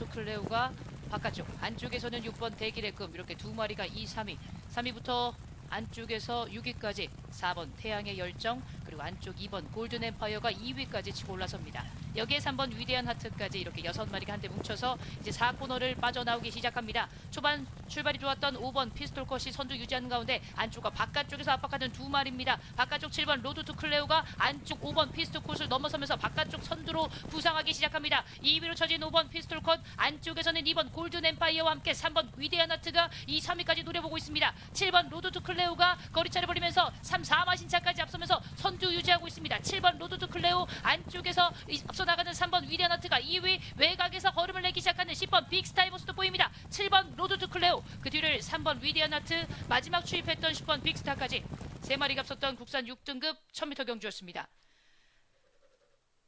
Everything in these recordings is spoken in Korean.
위치하는 7번 로드투 클레오가 바깥쪽 안쪽에서는 6번 대기래금 이렇게 두 마리가 2, 3위 3위부터 안쪽에서 6위까지 4번 태양의 열정 그리고 안쪽 2번 골든 엠파이어가 2위까지 치고 올라섭니다. 여기에 3번 위대한 하트까지 이렇게 6마리가 한데 뭉쳐서 이제 4코너를 빠져나오기 시작합니다. 초반 출발이 좋았던 5번 피스톨 컷이 선두 유지하는 가운데 안쪽과 바깥쪽에서 압박하는 두 마리입니다. 바깥쪽 7번 로드 투 클레오가 안쪽 5번 피스톨 컷을 넘어서면서 바깥쪽 선두로 부상하기 시작합니다. 2위로 처진 5번 피스톨 컷 안쪽에서는 2번 골든 엠파이어와 함께 3번 위대한 하트가 2, 3위까지 노려보고 있습니다. 7번 로드 투 클레오가 거리차를 벌이면서 3, 4마신차까지 앞서면서 선두 유지하고 있습니다. 7번 로드 투 클레오 안쪽에서 이- 앞서 나가는 3번 위대한 하트가 2위 외곽에서 걸음을 내기 시작하는 10번 빅스타의 모습도 보입니다. 7번 로드 투 클레오 그 뒤를 3번 위대한 하트 마지막 추입했던 10번 빅스타까지 세 마리가 앞섰던 국산 6등급 1000m 경주였습니다.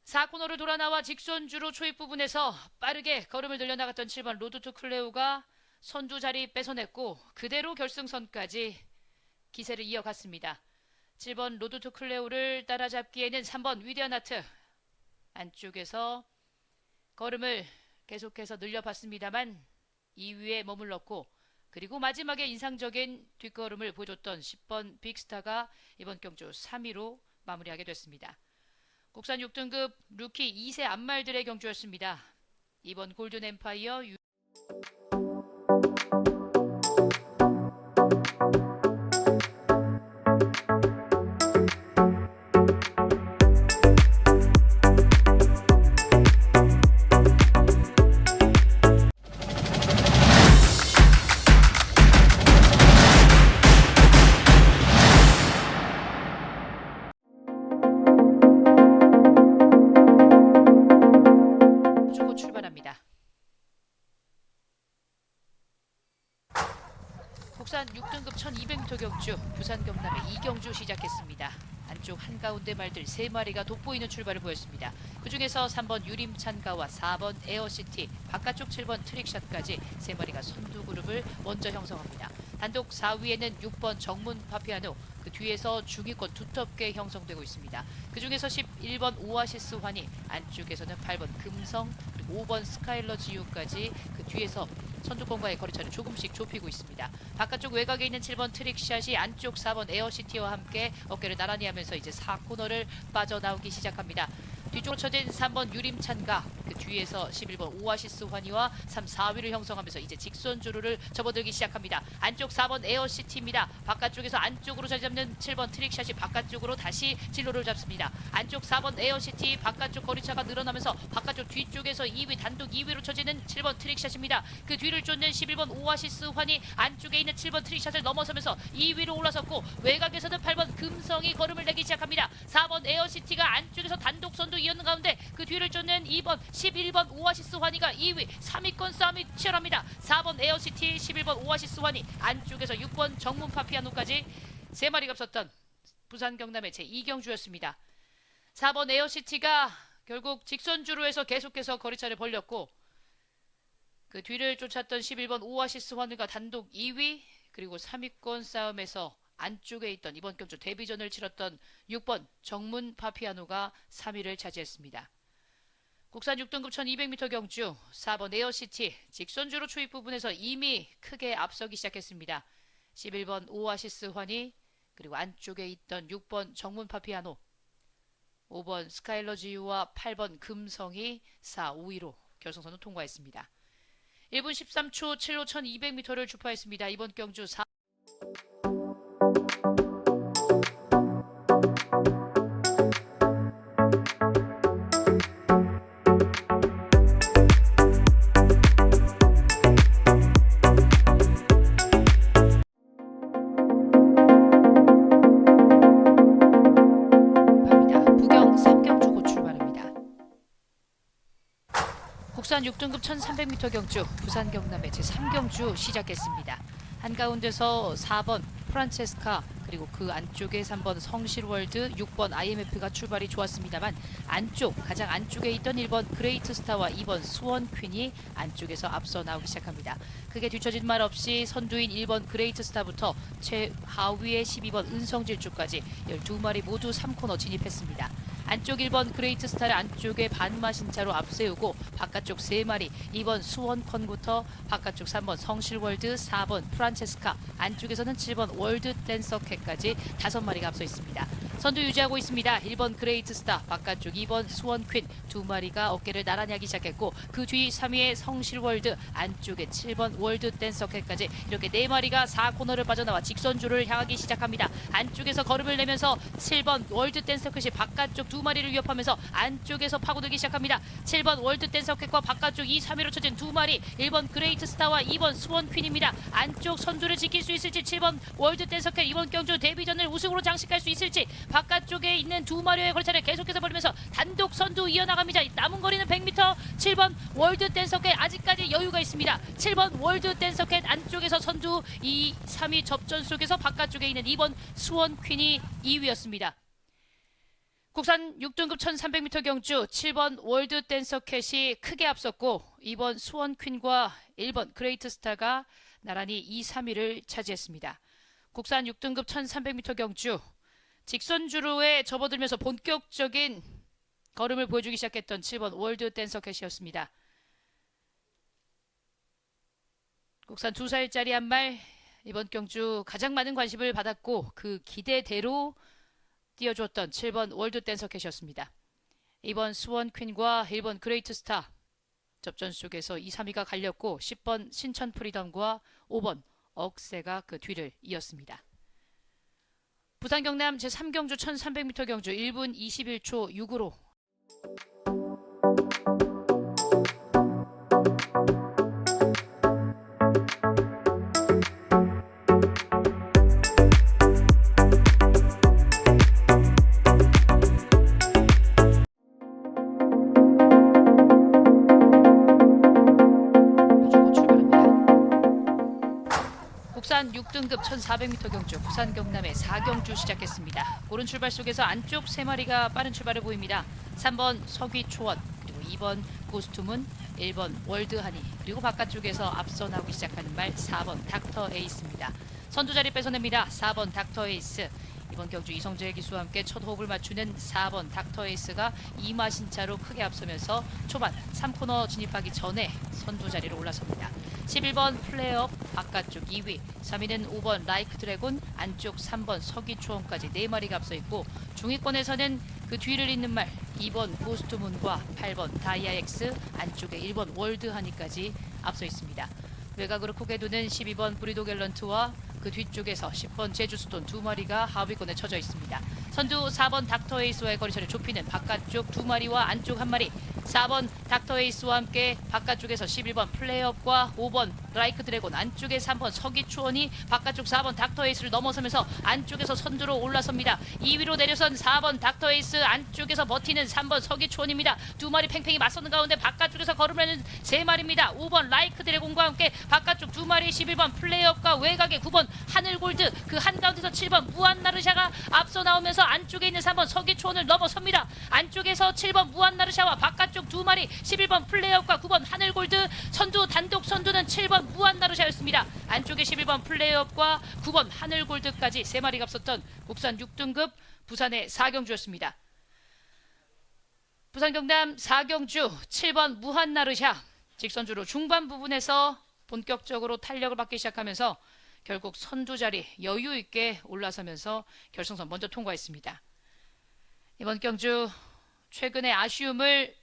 4코너를 돌아 나와 직선주로 초입 부분에서 빠르게 걸음을 들려나갔던 7번 로드 투 클레오가 선두 자리 뺏어냈고 그대로 결승선까지 기세를 이어갔습니다. 7번 로드 투 클레오를 따라잡기에는 3번 위대한 하트 안쪽에서 걸음을 계속해서 늘려봤습니다만 2위에 머물렀고 그리고 마지막에 인상적인 뒷걸음을 보여줬던 10번 빅스타가 이번 경주 3위로 마무리하게 됐습니다. 국산 6등급 루키 2세 안말들의 경주였습니다. 이번 골든 엠파이어 유... 1200m 경주 부산 경남의 이경주 시작했습니다. 안쪽 한가운데 말들 3마리가 돋보이는 출발을 보였습니다. 그중에서 3번 유림찬가와 4번 에어시티, 바깥쪽 7번 트릭샷까지 3마리가 선두 그룹을 먼저 형성합니다. 단독 4위에는 6번 정문 파피아노, 그 뒤에서 중위권 두텁게 형성되고 있습니다. 그중에서 11번 오아시스 환희, 안쪽에서는 8번 금성, 그리고 5번 스카일러 지유까지 그 뒤에서 선두권과의 거리차를 조금씩 좁히고 있습니다. 바깥쪽 외곽에 있는 7번 트릭샷이 안쪽 4번 에어시티와 함께 어깨를 나란히 하면서 이제 4코너를 빠져나오기 시작합니다. 뒤쪽으로 쳐진 3번 유림찬가 그 뒤에서 11번 오아시스 환희와 3, 4위를 형성하면서 이제 직선 주로를 접어들기 시작합니다. 안쪽 4번 에어시티입니다. 바깥쪽에서 안쪽으로 자리 잡는 7번 트릭샷이 바깥쪽으로 다시 진로를 잡습니다. 안쪽 4번 에어시티 바깥쪽 거리차가 늘어나면서 바깥쪽 뒤쪽에서 2위 단독 2위로 쳐지는 7번 트릭샷입니다. 그 뒤를 쫓는 11번 오아시스 환희 안쪽에 있는 7번 트릭샷을 넘어서면서 2위로 올라섰고 외곽에서는 8번 금성이 걸음을 내기 시작합니다. 4번 에어시티가 안쪽에서 단독 선두 이었는 뒤를 쫓는 2번 11번 오아시스 환희가 2위 3위권 싸움이 치열합니다. 4번 에어시티 11번 오아시스 환희 안쪽에서 6번 정문 파피아노까지 세 마리가 앞섰던 부산 경남의 제 2경주였습니다. 4번 에어시티가 결국 직선주로에서 계속해서 거리차를 벌렸고 그 뒤를 쫓았던 11번 오아시스 환희가 단독 2위 그리고 3위권 싸움에서 안쪽에 있던 이번 경주 데뷔전을 치렀던 6번 정문 파피아노가 3위를 차지했습니다. 국산 6등급 1200m 경주 4번 에어시티 직선주로 초입 부분에서 이미 크게 앞서기 시작했습니다. 11번 오아시스 환희 그리고 안쪽에 있던 6번 정문 파피아노 5번 스카일러 지유와 8번 금성이 4, 5위로 결승선을 통과했습니다. 1분 13초 7로 1200m를 주파했습니다. 이번 경주 4 국산 6등급 1300m 경주 부산 경남의 제3경주 시작했습니다. 한가운데서 4번 프란체스카 그리고 그 안쪽에 3번 성실월드 6번 IMF가 출발이 좋았습니다만 안쪽 가장 안쪽에 있던 1번 그레이트 스타와 2번 수원 퀸이 안쪽에서 앞서 나오기 시작합니다. 크게 뒤처진 말 없이 선두인 1번 그레이트 스타부터 최하위의 12번 은성질주까지 12마리 모두 3코너 진입했습니다. 안쪽 1번 그레이트 스타를 안쪽에 반마신 차로 앞세우고 바깥쪽 3마리 2번 수원컨부터 바깥쪽 3번 성실월드 4번 프란체스카 안쪽에서는 7번 월드 댄서캣까지 5마리가 앞서 있습니다. 선두 유지하고 있습니다. 1번 그레이트 스타 바깥쪽 2번 수원 퀸 두 마리가 어깨를 나란히 하기 시작했고 그 뒤 3위의 성실 월드 안쪽에 7번 월드 댄서캣까지 이렇게 네 마리가 4코너를 빠져나와 직선주를 향하기 시작합니다. 안쪽에서 걸음을 내면서 7번 월드 댄서캣이 바깥쪽 두 마리를 위협하면서 안쪽에서 파고들기 시작합니다. 7번 월드 댄서캣과 바깥쪽 2, 3위로 쳐진 두 마리 1번 그레이트 스타와 2번 수원 퀸입니다. 안쪽 선두를 지킬 수 있을지 7번 월드 댄서캣 이번 경주 데뷔전을 우승으로 장식할 수 있을지 바깥쪽에 있는 두 마리의 걸차를 계속해서 벌이면서 단독 선두 이어나갑니다. 남은 거리는 100m 7번 월드 댄서캣 아직까지 여유가 있습니다. 7번 월드 댄서캣 안쪽에서 선두 2, 3위 접전 속에서 바깥쪽에 있는 2번 수원 퀸이 2위였습니다. 국산 6등급 1300m 경주 7번 월드 댄서캣이 크게 앞섰고 2번 수원 퀸과 1번 그레이트 스타가 나란히 2, 3위를 차지했습니다. 국산 6등급 1300m 경주 직선주로에 접어들면서 본격적인 걸음을 보여주기 시작했던 7번 월드 댄서캣이었습니다. 국산 두 살짜리 한 말 이번 경주 가장 많은 관심을 받았고 그 기대대로 띄워주었던 7번 월드 댄서캣이었습니다. 이번 수원 퀸과 1번 그레이트 스타 접전 속에서 2, 3위가 갈렸고 10번 신천 프리덤과 5번 억세가 그 뒤를 이었습니다. 부산 경남 제3경주 1300m 경주 1분 21초 6으로 국산 6등급 1400m 경주 부산 경남의 4경주 시작했습니다. 고른 출발 속에서 안쪽 3마리가 빠른 출발을 보입니다. 3번 서귀 초원 그리고 2번 고스투문 1번 월드하니 그리고 바깥쪽에서 앞서 나오기 시작하는 말 4번 닥터 에이스입니다. 선두 자리 뺏어냅니다. 4번 닥터 에이스 이번 경주 이성재 기수와 함께 첫 호흡을 맞추는 4번 닥터 에이스가 이마신 차로 크게 앞서면서 초반 3코너 진입하기 전에 선두 자리로 올라섭니다. 11번 플레이업 바깥쪽 2위, 3위는 5번 라이크 드래곤, 안쪽 3번 서기초원까지 4마리가 앞서 있고 중위권에서는 그 뒤를 잇는 말 2번 고스트문과 8번 다이아엑스, 안쪽에 1번 월드하니까지 앞서 있습니다. 외곽으로 크게 두는 12번 브리도 갤런트와 그 뒤쪽에서 10번 제주스톤 두 마리가 하위권에 쳐져 있습니다. 선두 4번 닥터 에이스와의 거리차를 좁히는 바깥쪽 두 마리와 안쪽 한 마리 4번 닥터 에이스와 함께 바깥쪽에서 11번 플레이업과 5번 라이크 드래곤 안쪽에 3번 서기초원이 바깥쪽 4번 닥터 에이스를 넘어서면서 안쪽에서 선두로 올라섭니다. 2위로 내려선 4번 닥터 에이스 안쪽에서 버티는 3번 서기초원입니다. 두 마리 팽팽히 맞서는 가운데 바깥쪽에서 걸음하는 세 마리입니다. 5번 라이크 드래곤과 함께 바깥쪽 두 마리 11번 플레이업과 외곽에 9번 하늘골드 그 한가운데서 7번 무한나르샤가 앞서 나오면서 안쪽에 있는 3번 서기초원을 넘어섭니다. 안쪽에서 7번 무한나르샤와 바깥쪽 두 마리 11번 플레이업과 9번 하늘골드 선두 단독 선두는 7번 무한나르샤였습니다. 안쪽에 11번 플레이업과 9번 하늘골드까지 세 마리가 앞섰던 국산 6등급 부산의 4경주였습니다. 부산 경남 4경주 7번 무한나르샤 직선주로 중반 부분에서 본격적으로 탄력을 받기 시작하면서 결국 선두 자리 여유 있게 올라서면서 결승선 먼저 통과했습니다. 이번 경주 최근의 아쉬움을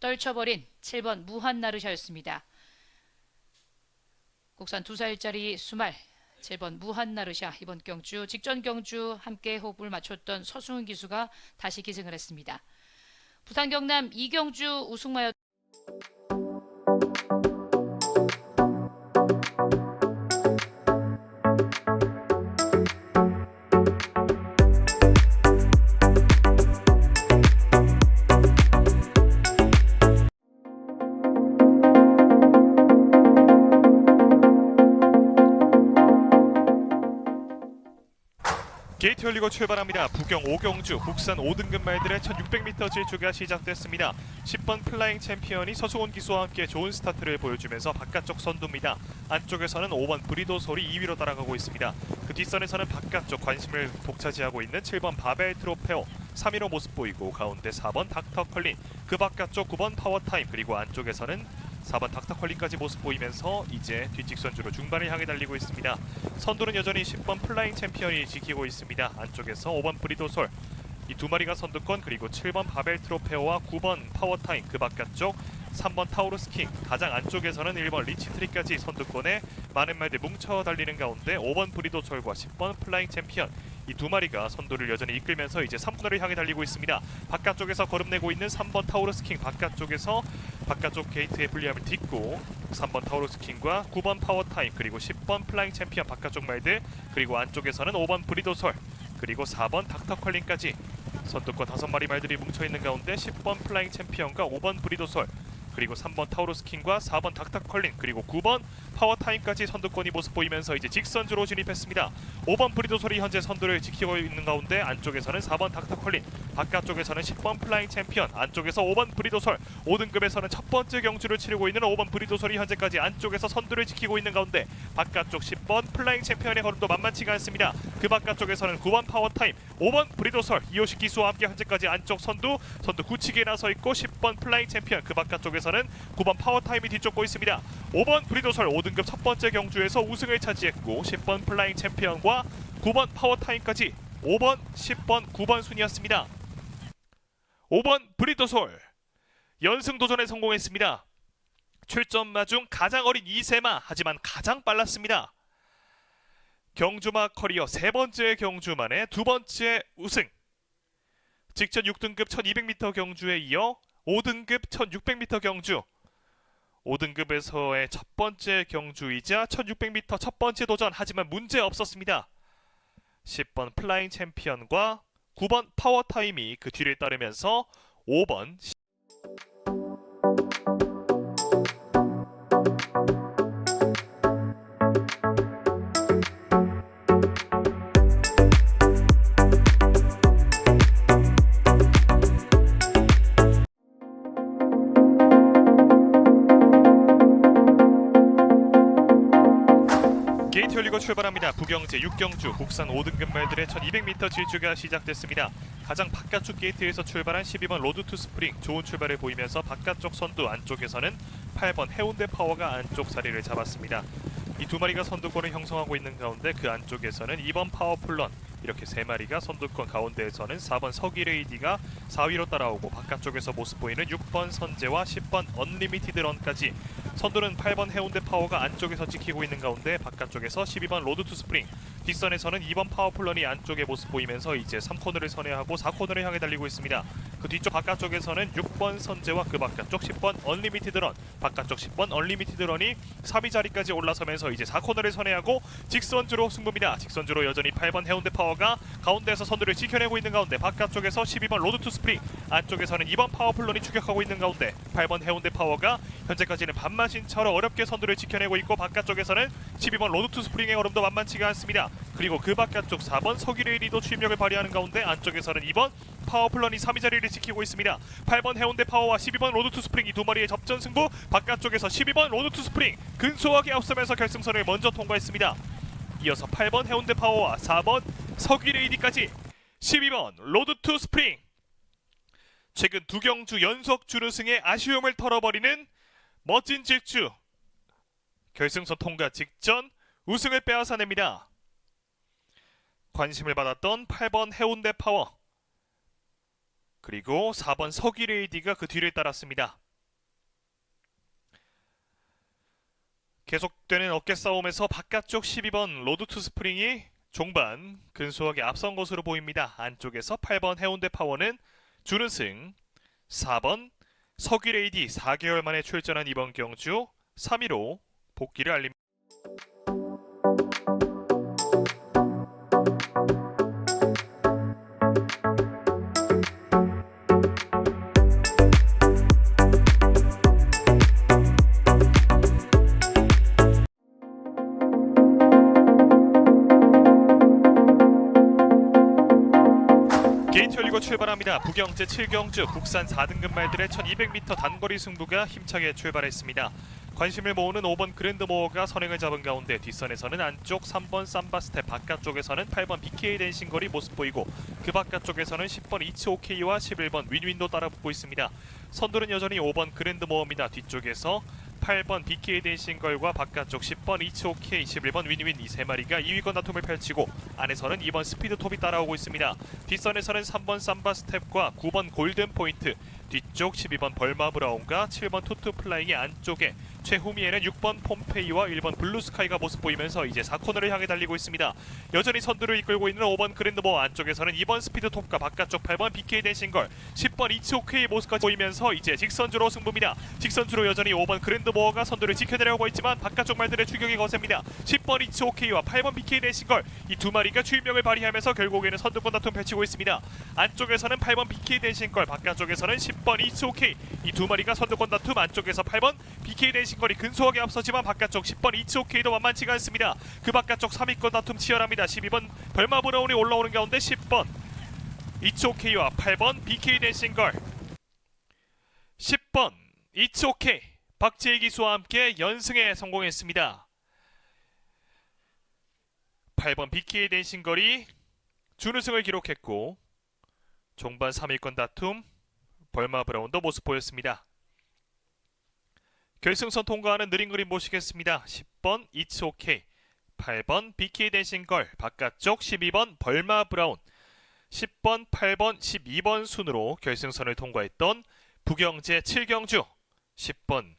떨쳐버린 7번 무한나르샤였습니다. 국산 두 살짜리 수말 7번 무한나르샤 이번 경주 직전 경주 함께 호흡을 맞췄던 서승훈 기수가 다시 기승을 했습니다. 부산 경남 이경주 우승마였 게이트 열리고 출발합니다. 부경 5경주 국산 5등급 말들의 1600m 질주가 시작됐습니다. 10번 플라잉 챔피언이 서수원 기수와 함께 좋은 스타트를 보여주면서 바깥쪽 선두입니다. 안쪽에서는 5번 브리도 소리 2위로 따라가고 있습니다. 그 뒷선에서는 바깥쪽 관심을 독차지하고 있는 7번 바벨 트로페오 3위로 모습 보이고 가운데 4번 닥터 컬린 그 바깥쪽 9번 파워타임 그리고 안쪽에서는 4번 닥터 컬린까지 모습 보이면서 이제 뒷직선주로 중반을 향해 달리고 있습니다. 선두는 여전히 10번 플라잉 챔피언이 지키고 있습니다. 안쪽에서 5번 브리도솔 이 두 마리가 선두권 그리고 7번 바벨 트로페오와 9번 파워타임 그 바깥쪽 3번 타우루스 킹 가장 안쪽에서는 1번 리치트리까지 선두권에 많은 말들 뭉쳐 달리는 가운데 5번 브리도솔과 10번 플라잉 챔피언 이 두 마리가 선두를 여전히 이끌면서 이제 3코너를 향해 달리고 있습니다. 바깥쪽에서 거름내고 있는 3번 타우루스 킹 바깥쪽에서 바깥쪽 게이트의 불리함을 딛고 3번 타우루스 킹과 9번 파워타임 그리고 10번 플라잉 챔피언 바깥쪽 말들 그리고 안쪽에서는 5번 브리도솔 그리고 4번 닥터 컬린까지 선두권 다섯 마리 말들이 뭉쳐 있는 가운데 10번 플라잉 챔피언과 5번 브리도솔 그리고 3번 타우루스 킹과 4번 닥터 컬린 그리고 9번 파워타임까지 선두권이 모습 보이면서 이제 직선주로 진입했습니다. 5번 브리도솔이 현재 선두를 지키고 있는 가운데 안쪽에서는 4번 닥터 컬린 바깥쪽에서는 10번 플라잉 챔피언 안쪽에서 5번 브리도솔 5등급에서는 첫 번째 경주를 치르고 있는 5번 브리도솔이 현재까지 안쪽에서 선두를 지키고 있는 가운데 바깥쪽 10번 플라잉 챔피언의 걸음도 만만치가 않습니다. 그 바깥쪽에서는 9번 파워타임 5번 브리도솔 이호식 기수와 함께 현재까지 안쪽 선두 선두 굳히게 나서 있고 10번 플라잉 챔피언 그 바깥쪽에서는 9번 파워타임이 뒤쫓고 있습니다. 5번 브리도솔 5등급 첫 번째 경주에서 우승을 차지했고 10번 플라잉 챔피언과 9번 파워타임까지 5번, 10번, 9번 순이었습니다. 5번 브리도솔 연승 도전에 성공했습니다. 출전 마 중 가장 어린 이세마 하지만 가장 빨랐습니다. 경주마 커리어 세 번째 경주만에 두 번째 우승. 직전 6등급 1200m 경주에 이어 5등급 1600m 경주. 5등급에서의 첫 번째 경주이자 1600m 첫 번째 도전 하지만 문제 없었습니다. 10번 플라잉 챔피언과 9번 파워 타임이 그 뒤를 따르면서 5번 출발합니다. 부경제 6경주 국산 5등급 말들의 1200m 질주가 시작됐습니다. 가장 바깥쪽 게이트에서 출발한 12번 로드 투 스프링 좋은 출발을 보이면서 바깥쪽 선두 안쪽에서는 8번 해운대 파워가 안쪽 자리를 잡았습니다. 이 두 마리가 선두권을 형성하고 있는 가운데 그 안쪽에서는 2번 파워풀런 이렇게 세 마리가 선두권 가운데에서는 4번 서기레이디가 4위로 따라오고 바깥쪽에서 모습 보이는 6번 선제와 10번 언리미티드 런까지 선두는 8번 해운대 파워가 안쪽에서 지키고 있는 가운데 바깥쪽에서 12번 로드 투 스프링 뒷선에서는 2번 파워풀런이 안쪽에 모습 보이면서 이제 3코너를 선회하고 4코너를 향해 달리고 있습니다. 그 뒤쪽 바깥쪽에서는 6번 선제와 그 바깥쪽 10번 언리미티드 런 바깥쪽 10번 언리미티드 런이 3위 자리까지 올라서면서 이제 4코너를 선회하고 직선주로 승부입니다. 직선주로 여전히 8번 해운대 파워가 가운데에서 선두를 지켜내고 있는 가운데 바깥쪽에서 12번 로드 투 스프링 안쪽에서는 2번 파워풀런이 추격하고 있는 가운데 8번 해운대 파워가 현재까지는 반마신처럼 어렵게 선두를 지켜내고 있고 바깥쪽에서는 12번 로드 투 스프링의 걸음도 만만치가 않습니다. 그리고 그 바깥쪽 4번 서기레이리도 추임력을 발휘하는 가운데 안쪽에서는 2번 파워플런이 3위 자리를 지키고 있습니다. 8번 해운대 파워와 12번 로드 투 스프링 이 두 마리의 접전 승부 바깥쪽에서 12번 로드 투 스프링 근소하게 앞서면서 결승선을 먼저 통과했습니다. 이어서 8번 해운대 파워와 4번 서기레이디까지 12번 로드 투 스프링 최근 두 경주 연속 준우승의 아쉬움을 털어버리는 멋진 질주 결승선 통과 직전 우승을 빼앗아냅니다. 관심을 받았던 8번 해운대 파워 그리고 4번 서기레이디가 그 뒤를 따랐습니다. 계속되는 어깨 싸움에서 바깥쪽 12번 로드 투 스프링이 종반 근소하게 앞선 것으로 보입니다. 안쪽에서 8번 해운대 파워는 준우승 4번 서기레이디 4개월 만에 출전한 이번 경주 3위로 복귀를 알립니다. 출발합니다. 부경제 7경주 국산 4등급 말들의 1200m 단거리 승부가 힘차게 출발했습니다. 관심을 모으는 5번 그랜드모어가 선행을 잡은 가운데 뒷선에서는 안쪽 3번 삼바스텝 바깥쪽에서는 8번 BK 댄싱걸이 모습 보이고 그 바깥쪽에서는 10번 이츠 오케이와 11번 윈윈도 따라붙고 있습니다. 선두는 여전히 5번 그랜드모어입니다. 뒤쪽에서 8번 BK 댄싱걸과 바깥쪽 10번 이츠오케이 11번 윈윈 이 세 마리가 2위권 다툼을 펼치고 안에서는 2번 스피드톱이 따라오고 있습니다. 뒷선에서는 3번 삼바 스텝과 9번 골든 포인트 뒤쪽 12번 벌마 브라운과 7번 투투 플라잉의 안쪽에 최후미에는 6번 폼페이와 1번 블루스카이가 모습 보이면서 이제 4코너를 향해 달리고 있습니다. 여전히 선두를 이끌고 있는 5번 그랜드모 안쪽에서는 2번 스피드톱과 바깥쪽 8번 BK 댄싱걸 10번 이츠오케이 모습까지 보이면서 이제 직선주로 승부입니다. 직선주로 여전히 5번 그랜드모 어가 선두를 지켜내려고 있지만 바깥쪽 말들의 추격이 거셉니다. 10번 이츠오케이와 8번 BK 댄싱걸 이 두 마리가 주인명을 발휘하면서 결국에는 선두권 다툼 펼치고 있습니다. 안쪽에서는 8번 BK 댄싱걸 바깥쪽에서는 10번 이츠오케이 이 두 마리가 선두권 다툼 안쪽에서 8번 BK 댄싱걸이 근소하게 앞서지만 바깥쪽 10번 이츠오케이도 만만치가 않습니다. 그 바깥쪽 3위권 다툼 치열합니다. 12번 벌마 브라운이 올라오는 가운데 10번 이츠오케이와 8번 BK 댄싱걸 10번 이츠오케이 박재희 기수와 함께 연승에 성공했습니다. 8번 BK 댄싱걸이 준우승을 기록했고 종반 3위권 다툼 벌마 브라운도 모습 보였습니다. 결승선 통과하는 느린 그림 보시겠습니다. 10번 이츠 오케이 8번 BK 댄싱걸 바깥쪽 12번 벌마 브라운 10번 8번 12번 순으로 결승선을 통과했던 부경제 7경주 10번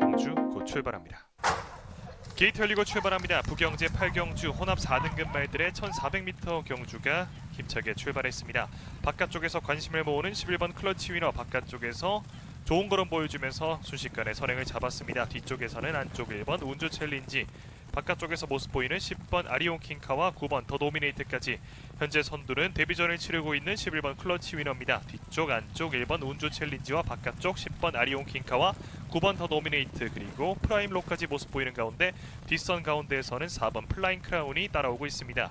경주 곧 출발합니다. 게이트 열리고 출발합니다. 부경제 8경주 혼합 4등급 말들의 1400m 경주가 힘차게 출발했습니다. 바깥쪽에서 관심을 모으는 11번 클러치 위너 바깥쪽에서 좋은 걸음 보여주면서 순식간에 선행을 잡았습니다. 뒤쪽에서는 안쪽 1번 운주 챌린지 바깥쪽에서 모습 보이는 10번 아리온 킹카와 9번 더 도미네이트까지 현재 선두는 데뷔전을 치르고 있는 11번 클러치 위너입니다. 뒤쪽 안쪽 1번 운주 챌린지와 바깥쪽 10번 아리온 킹카와 9번 더 노미네이트 그리고 프라임 로까지 모습 보이는 가운데 뒷선 가운데에서는 4번 플라잉 크라운이 따라오고 있습니다.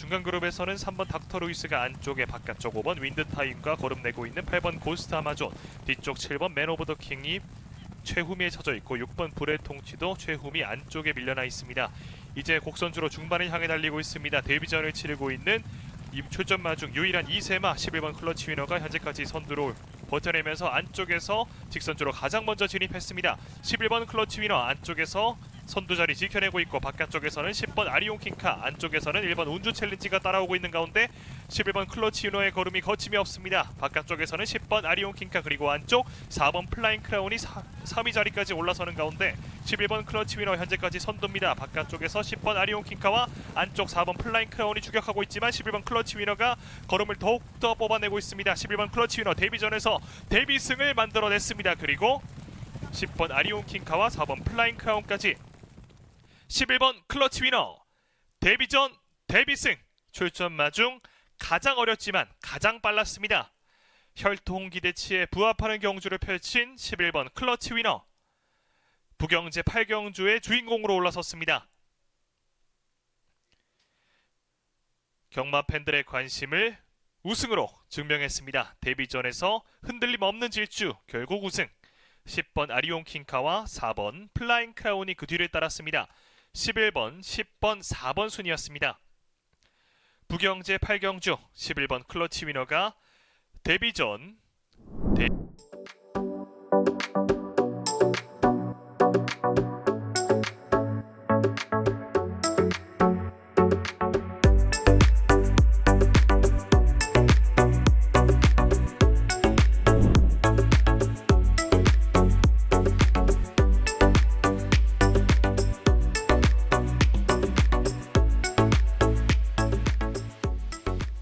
중간 그룹에서는 3번 닥터 루이스가 안쪽에 바깥쪽 5번 윈드 타임과 걸음 내고 있는 8번 고스트 아마존 뒤쪽 7번 맨 오브 더 킹이 최후미에 쳐져 있고 6번 불의 통치도 최후미 안쪽에 밀려나 있습니다. 이제 곡선주로 중반을 향해 달리고 있습니다. 데뷔전을 치르고 있는 이 출전마 중 유일한 이세마 11번 클러치 위너가 현재까지 선두로 버텨내면서 안쪽에서 직선주로 가장 먼저 진입했습니다. 11번 클러치 위너 안쪽에서 선두 자리 지켜내고 있고 바깥쪽에서는 10번 아리온 킹카 안쪽에서는 1번 운주 챌린지가 따라오고 있는 가운데 11번 클러치 위너의 걸음이 거침이 없습니다. 바깥쪽에서는 10번 아리온 킹카 그리고 안쪽 4번 플라잉 크라운이 3위 자리까지 올라서는 가운데 11번 클러치 위너 현재까지 선두입니다. 바깥쪽에서 10번 아리온 킹카와 안쪽 4번 플라잉 크라운이 추격하고 있지만 11번 클러치 위너가 걸음을 더욱더 뽑아내고 있습니다. 11번 클러치 위너 데뷔전에서 데뷔승을 만들어냈습니다. 그리고 10번 아리온 킹카와 4번 플라잉 크라운까지 11번 클러치 위너 데뷔전 데뷔승 출전 마 중 가장 어렸지만 가장 빨랐습니다. 혈통 기대치에 부합하는 경주를 펼친 11번 클러치 위너 부경제 8경주의 주인공으로 올라섰습니다. 경마 팬들의 관심을 우승으로 증명했습니다. 데뷔전에서 흔들림 없는 질주 결국 우승 10번 아리온 킹카와 4번 플라잉 크라운이 그 뒤를 따랐습니다. 11번, 10번, 4번 순이었습니다. 부경제 8경주 11번 클러치 위너가 데뷔전 데...